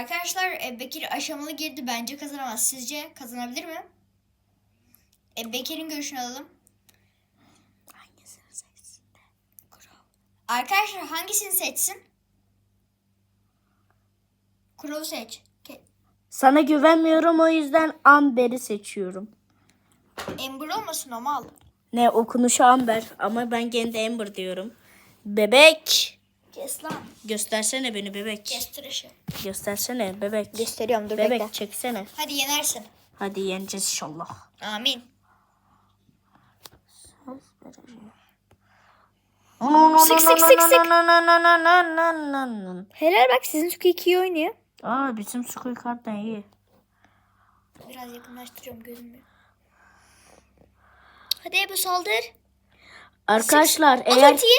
Arkadaşlar e, Bekir aşamalı girdi. Bence kazanamaz. Sizce kazanabilir mi? E, Bekir'in görüşünü alalım. Hangisini seçsin? Arkadaşlar hangisini seçsin? Crow seç. Ke- Sana güvenmiyorum o yüzden Amber'i seçiyorum. Ember olmasın o mal. Ne okunuşu Amber ama ben gene de Amber diyorum. Bebek. Kes lan. Göstersene beni bebek. Kes tıraşı. Göstersene bebek. Gösteriyorum dur Bebek bekle. çeksene. Hadi yenersin. Hadi yeneceğiz inşallah. Amin. Sık sık, sık, sık. Helal bak sizin Squeak iyi oynuyor. Aa bizim Squeak harbiden iyi. Biraz yakınlaştırıyorum gözümü. Hadi Ebu saldır. Arkadaşlar At eğer... ultiyi.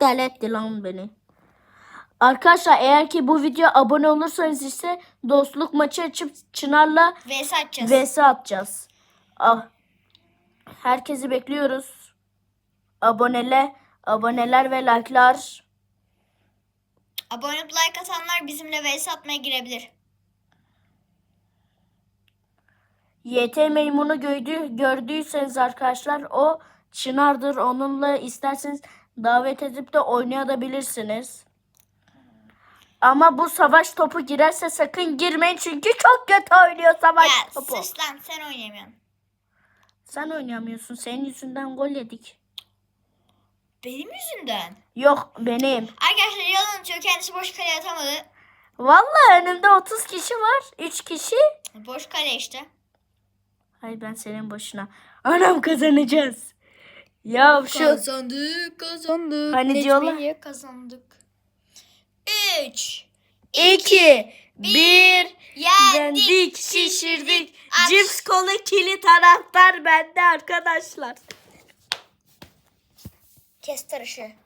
Deli etti lan beni. Arkadaşlar eğer ki bu video abone olursanız ise dostluk maçı açıp Çınar'la VS atacağız. vs atacağız. Ah. Herkesi bekliyoruz. Abonele, aboneler ve like'lar. Abone olup like atanlar bizimle VS atmaya girebilir. YT Meymun'u gördü, gördüyseniz arkadaşlar o Çınar'dır. Onunla isterseniz davet edip de oynayabilirsiniz. Ama bu savaş topu girerse sakın girmeyin çünkü çok kötü oynuyor savaş Ya topu. sus lan sen oynayamıyorsun. Sen oynayamıyorsun. Senin yüzünden gol yedik. Benim yüzümden. Yok benim. Arkadaşlar yalan atıyor. Kendisi boş kale atamadı. Vallahi önümde 30 kişi var. 3 kişi. Boş kale işte. Hay ben senin başına. Anam kazanacağız. Ya şu Kazandık kazandık. Hani diyorlar- kazandık. 3 2 1 yendik, şişirdik. Cips kola kili taraftar bende arkadaşlar. Kes tarışı.